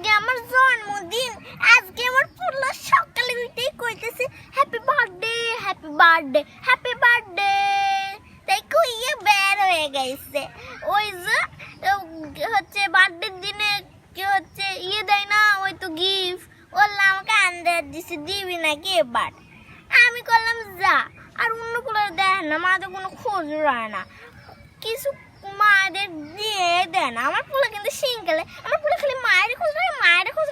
আজকে আমার জন্মদিন, আজকে আমার পুরো সকালে উঠেই কইতেছে happy birthday happy birthday happy birthday তাই কইয়ে বের হয়ে গেছে। ওই যে হচ্ছে বার্থডের দিনে কি হচ্ছে ইয়ে দেয় না, ওই তো গিফট বললাম, আমাকে আন্দাজ দিছে, দিবি নাকি এবার? আমি করলাম যা। আর অন্য কোনো দেয় না মাদের কোনো খোঁজ রায় না। কিছু মায়েদের দিয়ে দেয় না। আমার পুলো কিন্তু সিঙ্গেলে আমার পুলো খালি মায়ের খোঁজ রাখে মায়ের খোঁজ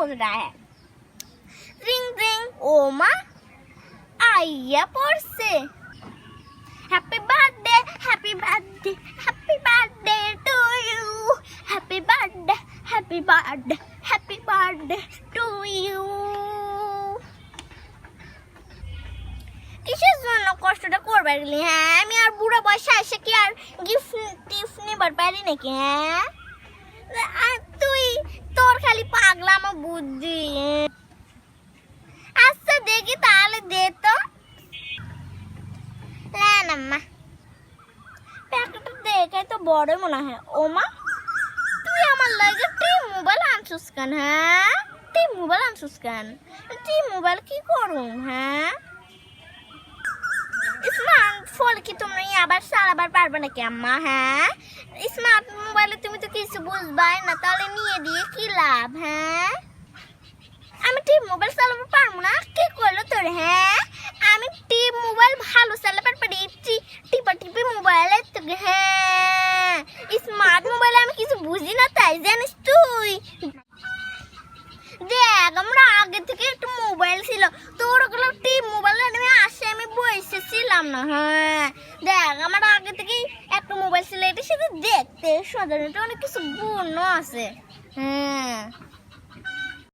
রাখে মায়ের খোঁজ রাখে রিং রিং ও মা আইয়া পড়ছে। Happy birthday happy birthday happy birthday to you happy birthday happy birthday happy birthday to you কিসের জন্য কষ্টটা করবার গেলি হ্যাঁ? আমি আর বুড়ো বয়সে এসে কি আর গিফট টিফট নেবার পারি নাকি হ্যাঁ? আর তুই তোর পাগলামো বুদ্ধি। আচ্ছা দেখি তাহলে দে তো। না তো বড় মনে হয়। ও মা, তুই আমার লাগে তুই মোবাইল আনছিস কেন হ্যাঁ? তুই মোবাইল আনছিস কেন? তুই মোবাইল কি করুম হ্যাঁ? স্মার্ট ফোন কি তুমি আবার চালাবার পারবে নাকি, আম্মা হ্যাঁ? স্মার্ট মোবাইলে কিছু বুঝবাই না, তাহলে নিয়ে দিয়ে কি লাভ হ্যাঁ? আমি টিপ মোবাইল চালাতে পারব না, কে করল তোর হ্যাঁ? আমি টিপ মোবাইল ভালো চালাতে পারি টিপা টিপি মোবাইলে তোকে হ্যাঁ? স্মার্ট মোবাইলে আমি কিছু বুঝি না তাই, জানিস তুই? দেখ, আমরা আগে থেকে একটু মোবাইল ছিল তোর ওগুলো টিপ মোবাইল আমি আসে, আমি বসেছিলাম না হ্যাঁ? দেখ, আমার আগে একটা সাধারণত অনেক কিছু গুণও আছে। হ্যাঁ।